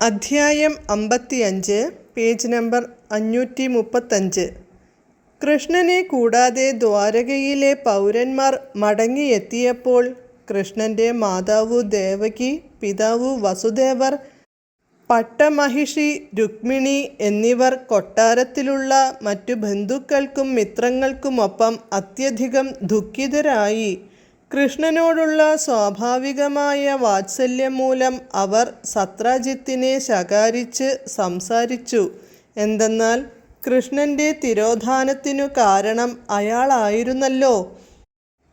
അധ്യായം അമ്പത്തിയഞ്ച് page number അഞ്ഞൂറ്റി മുപ്പത്തഞ്ച് കൃഷ്ണനെ കൂടാതെ ദ്വാരകയിലെ പൗരന്മാർ മടങ്ങിയെത്തിയപ്പോൾ കൃഷ്ണന്റെ മാതാവ് ദേവകി പിതാവ് വസുദേവർ പട്ടമഹിഷി രുക്മിണി എന്നിവർ കൊട്ടാരത്തിലുള്ള മറ്റു ബന്ധുക്കൾക്കും മിത്രങ്ങൾക്കുമൊപ്പം അത്യധികം ദുഃഖിതരായി. കൃഷ്ണനോടുള്ള സ്വാഭാവികമായ വാത്സല്യം മൂലം അവർ സത്രാജിത്തിനെ ശകാരിച്ച് സംസാരിച്ചു. എന്തെന്നാൽ കൃഷ്ണന്റെ തിരോധാനത്തിനു കാരണം അയാളായിരുന്നല്ലോ.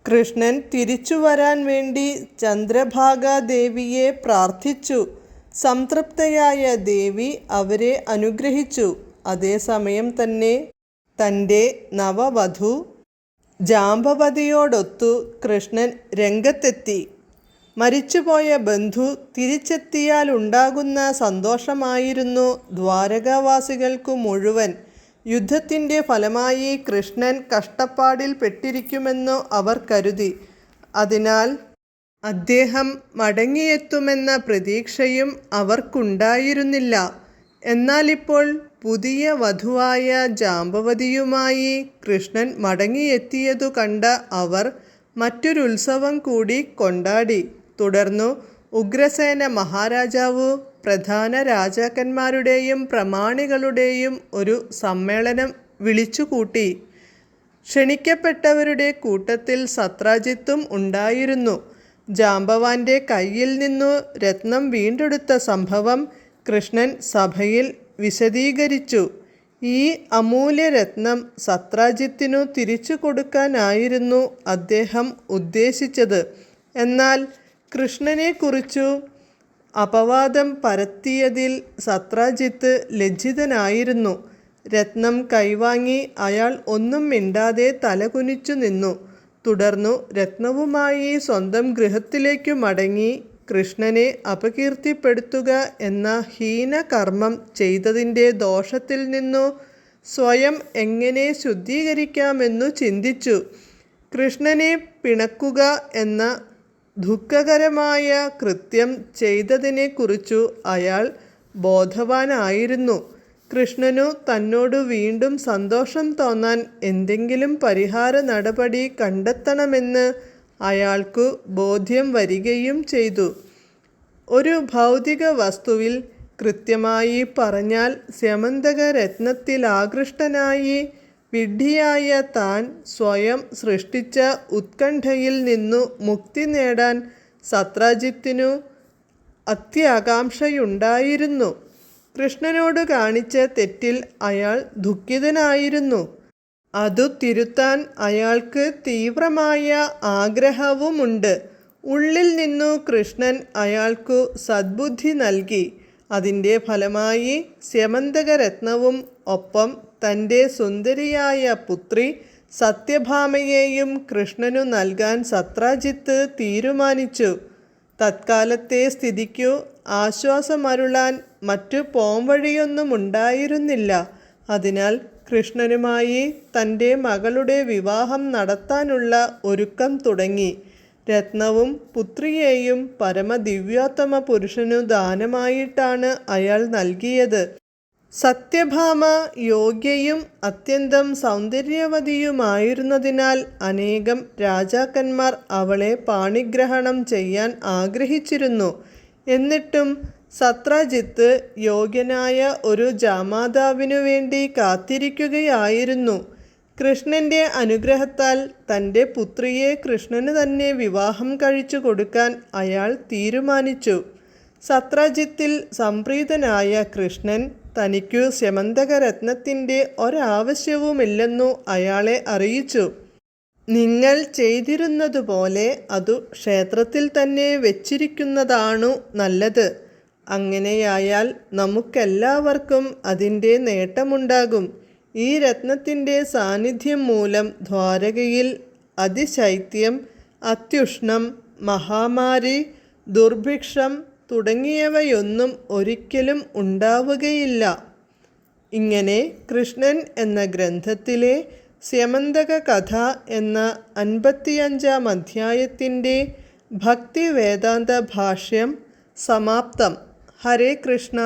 കൃഷ്ണൻ തിരിച്ചു വരാൻ വേണ്ടി ചന്ദ്രഭാഗാദേവിയെ പ്രാർത്ഥിച്ചു. സംതൃപ്തയായ ദേവി അവരെ അനുഗ്രഹിച്ചു. അതേസമയം തന്നെ തന്റെ നവവധു ജാമ്പവതിയോടൊത്തു കൃഷ്ണൻ രംഗത്തെത്തി. മരിച്ചുപോയ ബന്ധു തിരിച്ചെത്തിയാലുണ്ടാകുന്ന സന്തോഷമായിരുന്നു ദ്വാരകാവാസികൾക്കു മുഴുവൻ. യുദ്ധത്തിന്റെ ഫലമായി കൃഷ്ണൻ കഷ്ടപ്പാടിൽ പെട്ടിരിക്കുമെന്നു അവർ കരുതി. അതിനാൽ അദ്ദേഹം മടങ്ങിയെത്തുമെന്ന പ്രതീക്ഷയും അവർക്കുണ്ടായിരുന്നില്ല. എന്നാലിപ്പോൾ പുതിയ വധുവായ ജാമ്പവതിയുമായി കൃഷ്ണൻ മടങ്ങിയെത്തിയതു കണ്ട അവർ മറ്റൊരുത്സവം കൂടി കൊണ്ടാടി. തുടർന്നു ഉഗ്രസേന മഹാരാജാവ് പ്രധാന രാജാക്കന്മാരുടെയും പ്രമാണികളുടെയും ഒരു സമ്മേളനം വിളിച്ചുകൂട്ടി. ക്ഷണിക്കപ്പെട്ടവരുടെ കൂട്ടത്തിൽ സത്രാജിത്തും ഉണ്ടായിരുന്നു. ജാമ്പവാന്റെ കയ്യിൽ നിന്നു രത്നം വീണ്ടെടുത്ത സംഭവം കൃഷ്ണൻ സഭയിൽ വിശദീകരിച്ചു. ഈ അമൂല്യരത്നം സത്രാജിത്തിനു തിരിച്ചു കൊടുക്കാനായിരുന്നു അദ്ദേഹം ഉദ്ദേശിച്ചത്. എന്നാൽ കൃഷ്ണനെക്കുറിച്ചു അപവാദം പരത്തിയതിൽ സത്രാജിത്ത് ലജ്ജിതനായിരുന്നു. രത്നം കൈവാങ്ങി അയാൾ ഒന്നും മിണ്ടാതെ തലകുനിച്ചു നിന്നു. തുടർന്നു രത്നവുമായി സ്വന്തം ഗൃഹത്തിലേക്കു മടങ്ങി കൃഷ്ണനെ അപകീർത്തിപ്പെടുത്തുക എന്ന ഹീനകർമ്മം ചെയ്തതിന്റെ ദോഷത്തിൽ നിന്നു സ്വയം എങ്ങനെ ശുദ്ധീകരിക്കാമെന്നു ചിന്തിച്ചു. കൃഷ്ണനെ പിണക്കുക എന്ന ദുഃഖകരമായ കൃത്യം ചെയ്തതിനെക്കുറിച്ചു അയാൾ ബോധവാനായിരുന്നു. കൃഷ്ണനു തന്നോട് വീണ്ടും സന്തോഷം തോന്നാൻ എന്തെങ്കിലും പരിഹാര നടപടി കണ്ടെത്തണമെന്ന് അയാൾക്കു ബോധ്യം വരികയും ചെയ്തു. ഒരു ഭൗതിക വസ്തുവിൽ കൃത്യമായി പറഞ്ഞാൽ സ്യമന്തക രത്നത്തിലാകൃഷ്ടനായി വിഡ്ഢിയായ താൻ സ്വയം സൃഷ്ടിച്ച ഉത്കണ്ഠയിൽ നിന്നു മുക്തി നേടാൻ സത്രാജിത്തിനു അത്യാകാംക്ഷയുണ്ടായിരുന്നു. കൃഷ്ണനോട് കാണിച്ച തെറ്റിൽ അയാൾ ദുഃഖിതനായിരുന്നു. അതു തിരുത്താൻ അയാൾക്ക് തീവ്രമായ ആഗ്രഹവുമുണ്ട്. ഉള്ളിൽ നിന്നു കൃഷ്ണൻ അയാൾക്കു സദ്ബുദ്ധി നൽകി. അതിന്റെ ഫലമായി സ്യമന്തകരത്നവും ഒപ്പം തന്റെ സുന്ദരിയായ പുത്രി സത്യഭാമയെയും കൃഷ്ണനു നൽകാൻ സത്രാജിത്ത് തീരുമാനിച്ചു. തത്കാലത്തെ സ്ഥിതിക്കു ആശ്വാസമരുളാൻ മറ്റു പോംവഴിയൊന്നുമുണ്ടായിരുന്നില്ല. അതിനാൽ കൃഷ്ണനുമായി തന്റെ മകളുടെ വിവാഹം നടത്താനുള്ള ഒരുക്കം തുടങ്ങി. രത്നവും പുത്രിയെയും പരമദിവ്യോത്തമ പുരുഷനു ദാനമായിട്ടാണ് അയാൾ നൽകിയത്. സത്യഭാമ യോഗ്യയും അത്യന്തം സൗന്ദര്യവതിയുമായിരുന്നതിനാൽ അനേകം രാജാക്കന്മാർ അവളെ പാണിഗ്രഹണം ചെയ്യാൻ ആഗ്രഹിച്ചിരുന്നു. എന്നിട്ടും സത്രാജിത്ത് യോഗ്യനായ ഒരു ജാമാതാവിനു വേണ്ടി കാത്തിരിക്കുകയായിരുന്നു. കൃഷ്ണന്റെ അനുഗ്രഹത്താൽ തന്റെ പുത്രിയെ കൃഷ്ണന് തന്നെ വിവാഹം കഴിച്ചു കൊടുക്കാൻ അയാൾ തീരുമാനിച്ചു. സത്രാജിത്തിൽ സംപ്രീതനായ കൃഷ്ണൻ തനിക്കു സ്യമന്തകരത്നത്തിന്റെ ഒരാവശ്യവുമില്ലെന്നു അയാളെ അറിയിച്ചു. നിങ്ങൾ ചെയ്തിരുന്നതുപോലെ അതു ക്ഷേത്രത്തിൽ തന്നെ വെച്ചിരിക്കുന്നതാണു നല്ലത്. അങ്ങനെയായാൽ നമുക്കെല്ലാവർക്കും അതിന്റെ നേട്ടമുണ്ടാകും. ഈ രത്നത്തിന്റെ സാന്നിധ്യം മൂലം ദ്വാരകയിൽ അതിശൈത്യം അത്യുഷ്ണം മഹാമാരി ദുർഭിക്ഷം തുടങ്ങിയവയൊന്നും ഒരിക്കലും ഉണ്ടാവുകയില്ല. ഇങ്ങനെ കൃഷ്ണൻ എന്ന ഗ്രന്ഥത്തിലെ സ്യമന്തക കഥ എന്ന അൻപത്തിയഞ്ചാം അധ്യായത്തിന്റെ ഭക്തി വേദാന്ത ഭാഷ്യം സമാപ്തം. ഹരേ കൃഷ്ണ.